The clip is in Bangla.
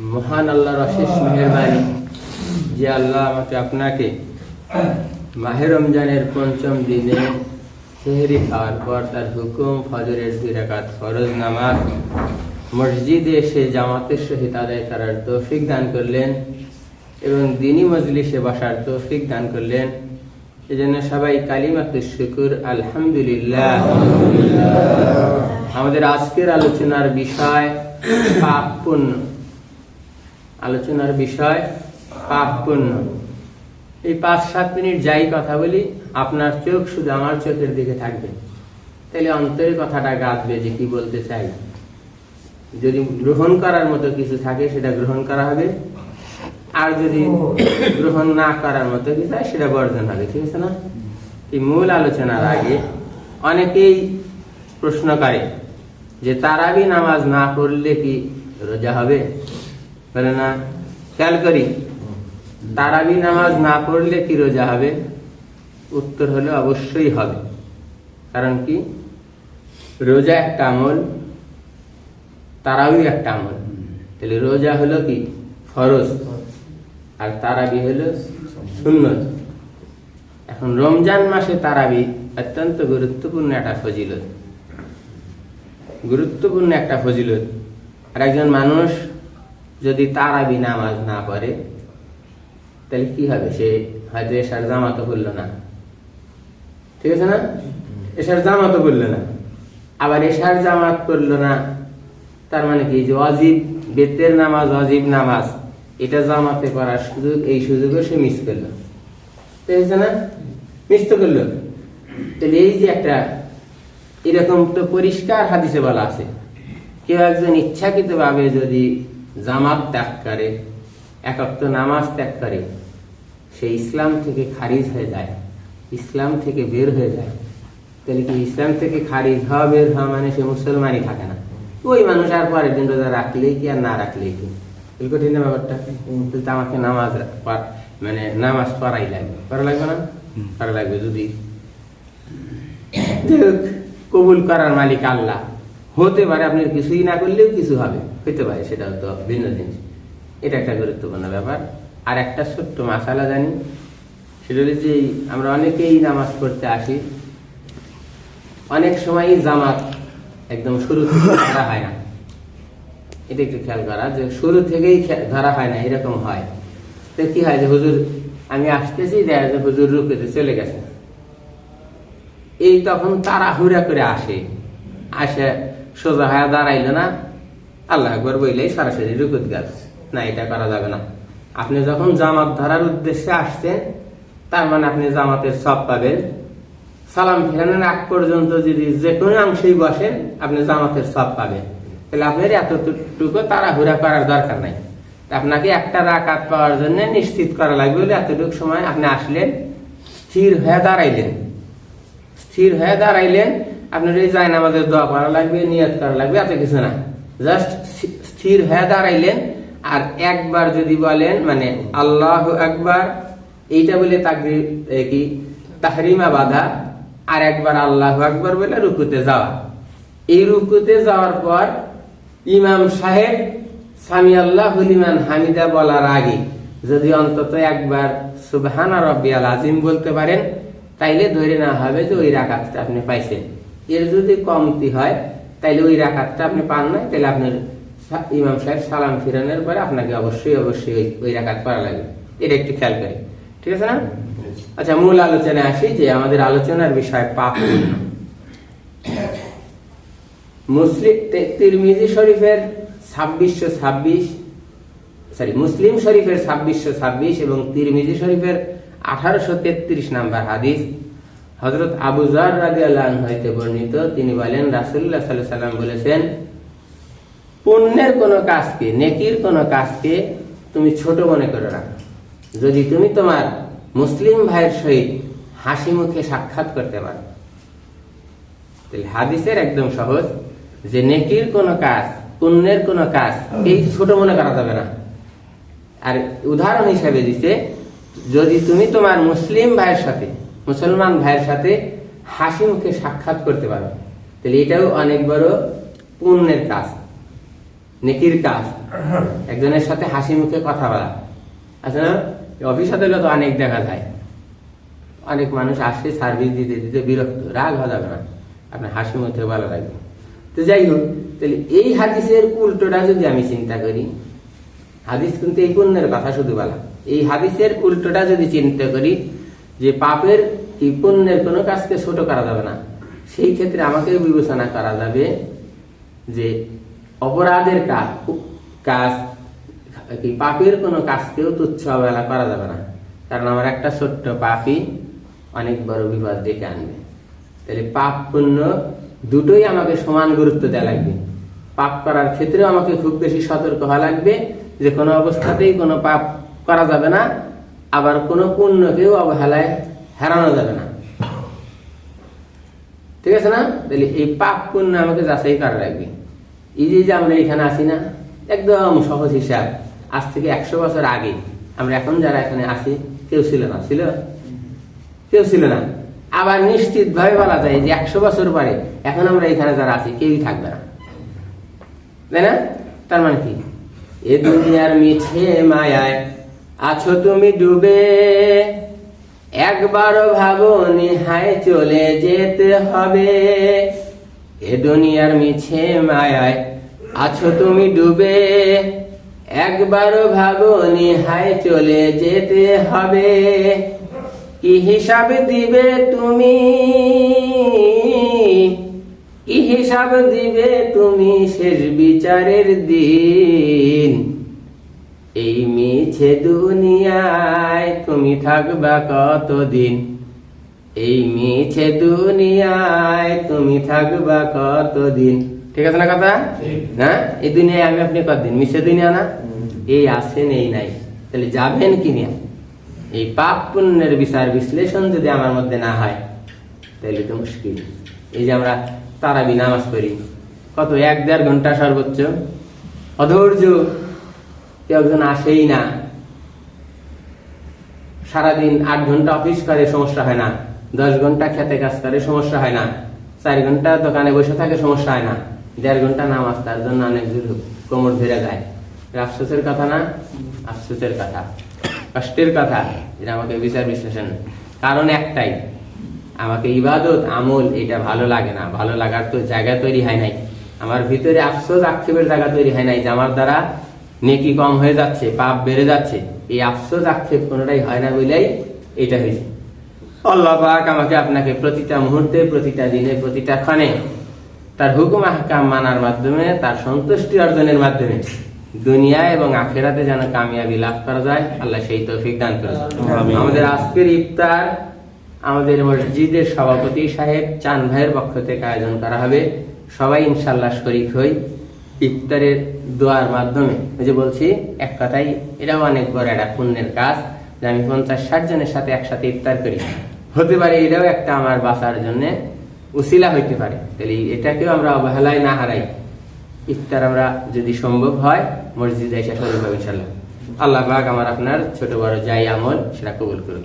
মহান আল্লাহর অশেষ মেহরবানি যে আল্লাহ আমাকে আপনাকে মাহে রমজানের পঞ্চম দিনে সেহরি খাওয়ার পর তার হুকুম ফজরের দুই রাকাত ফরজ নামাজ, মসজিদে এসে জামাতের সহিত আদায় করার তৌফিক দান করলেন এবং দিনী মজলিসে বসার তৌফিক দান করলেন। এজন্য সবাই কালিমাতুর শুকুর, আলহামদুলিল্লাহ। আমাদের আজকের আলোচনার বিষয় পাপ পুণ্য। আলোচনার বিষয় পাপ পুণ্য। এই পাঁচ সাত মিনিট যাই কথা বলি, আপনার চোখ শুধু আমার চোখের দিকে থাকবে। তাহলে অন্তরের কথাটা গাঁথবে যে কি বলতে চাই। যদি গ্রহণ করার মতো কিছু থাকে, সেটা গ্রহণ করা হবে। আর যদি গ্রহণ না করার মতো কিছু হয় সেটা বর্জন হবে, ঠিক আছে না? এই মূল আলোচনার আগে অনেকেই প্রশ্ন করে যে তারাবি নামাজ না পড়লে কি রোজা হবে? বলে না, খেয়াল করি, তারাবি নামাজ না পড়লে কি রোজা হবে? উত্তর হলো অবশ্যই হবে। কারণ কি? রোজা একটা আমল তারাবি একটা আমল। তাহলে রোজা হলো কি? ফরজ। আর তারাবি হলো সুন্নত। এখন রমজান মাসে তারাবি অত্যন্ত গুরুত্বপূর্ণ একটা ফজিলত। গুরুত্বপূর্ণ একটা ফজিলত। আর একজন মানুষ যদি তারাবি নামাজ না পড়ে, তাহলে কি হবে? সে হয়তো এসার জামাতো করল না। ঠিক আছে না? এসার জামাতো করল না। আবার এসার জামাত করল না, তার মানে কি? যে অজীব বেতের নামাজ, অজীব নামাজ, এটা জামাতে করার সুযোগ, এই সুযোগও সে মিস করল। ঠিক আছে না? মিস তো করল। তাহলে এই যে একটা, এরকম তো পরিষ্কার হাদিসে বলা আছে। কেউ একজন ইচ্ছাকৃত ভাবে যদি জামাত ত্যাগ করে একাত্ম নামাজ ত্যাগ করে সে ইসলাম থেকে খারিজ হয়ে যায় ইসলাম থেকে বের হয়ে যায়। তাহলে কি ইসলাম থেকে খারিজ হওয়া বের হওয়া মানে সে মুসলমানই থাকে না? ওই মানুষ আর পরের দিন রোজা রাখলেই কি আর না রাখলেই কি? কঠিন ব্যাপারটা? তাহলে তো আমাকে নামাজ মানে নামাজ পড়াই লাগবে। পড়া লাগবে না? পড়া লাগবে যদি। কবুল করার মালিক আল্লাহ। হতে পারে আপনি কিছুই না করলেও কিছু হবে। হইতে পারে সেটাও তো ভিন্ন জিনিস। এটা একটা গুরুত্বপূর্ণ ব্যাপার। আর একটা ছোট্ট মাসালা জানি, সেটা হচ্ছে যে আমরা অনেকেই নামাজ পড়তে আসি, অনেক সময়ই জামাত একদম শুরু থেকে ধরা হয় না। এটা একটু খেয়াল করা, যে শুরু থেকেই ধরা হয় না, এরকম হয়। তো কি হয় যে হুজুর, আমি আসতেছি, দেখা যায় হুজুর রুকেতে চলে গেছে। এই তখন তাড়াহুড়া করে আসে। আসে সোজা হয়ে দাঁড়াইলো না আল্লাহ একবার বইলেই সরাসরি রুকুত গেল না, এটা করা যাবে না। আপনি যখন জামাত ধরার উদ্দেশ্যে আসছেন, তার মানে আপনি জামাতের সব পাবেন। সালাম ফেরানোর আগ পর্যন্ত যদি যে কোনো অংশেই বসেন, আপনি জামাতের সব পাবেন। তাহলে আপনার এতটুকু তাড়াহুড়া করার দরকার নাই। আপনাকে একটা রাকাত পাওয়ার জন্য নিশ্চিত করা লাগবে বলে এতটুকু সময় আপনি আসলেন, স্থির হয়ে দাঁড়াইলেন। স্থির হয়ে দাঁড়াইলেন, আপনার এই জায়নামাজের দোয়া করা লাগবে, নিয়ত করা লাগবে, এত কিছু না। জাস্ট স্থির হয়ে দাঁড়াইলেন আর একবার যদি বলেন মানে আল্লাহ একবার এইটা বলে কি, তাহরিমা বাধা আর একবার আল্লাহ একবার বলে রুকুতে যাওয়া। এই রুকুতে যাওয়ার পর ইমাম সাহেব সামি আল্লাহ লিমান হামিদা বলার আগে যদি অন্তত একবার সুবহানা রব্বিয়াল আজিম বলতে পারেন, তাইলে ধরে না হবে যে ওই রাকাতটা আপনি পাইছেন। এর যদি কমতি হয় তাইলে ওই রাকাতটা আপনি পান না তাহলে আপনার ইমাম সাহেব সালাম ফিরানোর পরে আপনাকে অবশ্যই অবশ্যই ওই- রাকাত করা লাগবে। এটা একটু খেয়াল করি। ঠিক আছে না? আচ্ছা মূল আলোচনায় আসি যে আমাদের আলোচনার বিষয় পাপ মুসলিম তিরমিজি শরীফের ছাব্বিশশো ছাব্বিশ সরি মুসলিম শরীফের ছাব্বিশশো ছাব্বিশ এবং তিরমিজি শরীফের আঠারোশো তেত্রিশ নাম্বার হাদিস হজরত আবু জার রাজি আল্লাহ হইতে বর্ণিত, তিনি বলেন রাসুল্লাহ সাল্লাহ সাল্লাম বলেছেন, পুণ্যের কোনো কাজকে, নেকির কোনো কাজকে তুমি ছোট মনে করে রাখো। যদি তুমি তোমার মুসলিম ভাইয়ের সহিত হাসি মুখে সাক্ষাৎ করতে পারো। তাহলে হাদিসের একদম সহজ যে নেকির কোনো কাজ, পুণ্যের কোনো কাজ এই ছোট মনে করা যাবে না। আর উদাহরণ হিসাবে দিছে, যদি তুমি তোমার মুসলিম ভাইয়ের সাথে মুসলমান ভাইয়ের সাথে হাসি মুখে সাক্ষাৎ করতে পারো। তাহলে এটাও অনেক বড় পুণ্যের কাজ, নেকির কাজ। একজনের সাথে হাসি মুখে কথা বলা। আছে না অফিস আদালত অনেক দেখা যায়। অনেক মানুষ আসে সার্ভিস দিতে দিতে বিরক্ত, রাগ হওয়া যাবে না। আপনার হাসি মুখে ভালো লাগবে। তো যাই হোক, তাহলে এই হাদিসের উল্টোটা যদি আমি চিন্তা করি, হাদিস কিন্তু এই পুণ্যের কথা শুধু বলা। এই হাদিসের উল্টোটা যদি চিন্তা করি যে পাপের কি পুণ্যের কোনো কাজকে ছোট করা যাবে না। সেই ক্ষেত্রে আমাকে বিবেচনা করা যাবে যে অপরাধের কাজ কাজ, কি পাপের কোনো কাজকেও তুচ্ছ অবহেলা করা যাবে না। কারণ আমার একটা ছোট্ট পাপই অনেক বড় বিপদ ডেকে আনবে। তাহলে পাপ পুণ্য দুটোই আমাকে সমান গুরুত্ব দেওয়া লাগবে। পাপ করার ক্ষেত্রেও আমাকে খুব বেশি সতর্ক হওয়া লাগবে যে কোনো অবস্থাতেই কোনো পাপ করা যাবে না। আবার কোনো পুণ্যকেও অবহেলায় হারানো যাবে না। ঠিক আছে না? তাহলে এই পাপ পুণ্য আমাকে যাচাই করা লাগবে। এই যে আমরা এখানে আসি না, একদম সহজ হিসাব। আজ থেকে একশো বছর আগে আমরা এখন যারা এখানে আসি, কেউ ছিল না। ছিল? কেউ ছিল না। আবার নিশ্চিত ভাবে বলা যায় যে একশো বছর পরে এখন আমরা এখানে যারা আছি, কেউই থাকবে না। তাই না? তার মানে কি? এ দুনিয়ার মিছে মায়ায় আছো তুমি ডুবে। একবারও ভাবো নিহায় চলে যেতে হবে। এ দুনিয়ার মিছে মায়ায় আছো তুমি ডুবে। একবারও ভাবো নিহায় চলে যেতে হবে। কি হিসাব দিবে তুমি? কি হিসাব দিবে তুমি শেষ বিচারের দিন? এই মিছে দুনিয়ায় তুমি থাকবা কতদিন? এই মিছে দুনিয়ায় তুমি থাকবা কতদিন? ঠিক আছে না কথা? না? এই দুনিয়ায় আমি আপনি কতদিন? মিছে দুনিয়া না? এই আসেন এই নাই। তাহলে যাবেন কি নিয়ে? এই পাপ পুণ্যের বিচার বিশ্লেষণ যদি আমার মধ্যে না হয় তাহলে তো মুশকিল। এই যে আমরা তারাবি নামাজ পড়ি কত এক দেড় ঘণ্টা সর্বোচ্চ। অধৈর্য। কেউ একজন আসেই না। সারাদিন আট ঘণ্টা অফিস করে, সমস্যা হয় না। দশ ঘণ্টা খেতে কাজ করে, সমস্যা হয় না। চার ঘণ্টা দোকানে বসে থাকে, সমস্যা হয় না। দেড় ঘণ্টা নামাজ তার জন্য অনেক কোমর ধরে যায়। আফসোসের কথা না? আফসোসের কথা। কষ্টের কথা। এটা আমাকে বিচার বিশ্লেষণ। কারণ একটাই, আমাকে ইবাদত, আমল, এটা ভালো লাগে না। ভালো লাগার তো জায়গা তৈরি হয় নাই। আমার ভিতরে আফসোস, আক্ষেপের জায়গা তৈরি হয় নাই যে আমার দ্বারা নেকি কম হয়ে যাচ্ছে পাপ বেড়ে যাচ্ছে এই আফসোস আক্ষেপ কোনোটাই হয় না বলেই এটা হয়েছে। আল্লাহ পাক আমাকে আপনাকে প্রতিটা মুহূর্তে প্রতিটা দিনে প্রতিটা ক্ষণে তার হুকুম আহকাম মানার মাধ্যমে তার সন্তুষ্টি অর্জনের মাধ্যমে দুনিয়া এবং আখেরাতে যেন কামিয়াবি লাভ করা যায় আল্লাহ সেই তৌফিক দান করে আমাদের আজকের ইফতার আমাদের মসজিদের সভাপতি সাহেব চান ভাইয়ের পক্ষ থেকে আয়োজন করা হবে। সবাই ইনশাল্লাহ শরিক হই। ইফতারের দোয়ার মাধ্যমে। ওই যে বলছি, এক কথাই এটাও অনেক বড় একটা পুণ্যের কাজ যে আমি পঞ্চাশ, ষাট জনের সাথে একসাথে ইফতার করি। হতে পারে এটাও একটা আমার বাঁচার জন্য উসিলা হইতে পারে। তাহলে এটাকেও আমরা অবহেলায় না হারাই। ইফতার আমরা যদি সম্ভব হয়, মসজিদে এসে হবে ইনশাল্লাহ আল্লাহ পাক আমার আপনার ছোট বড় যাই আমল সেটা কবুল করুন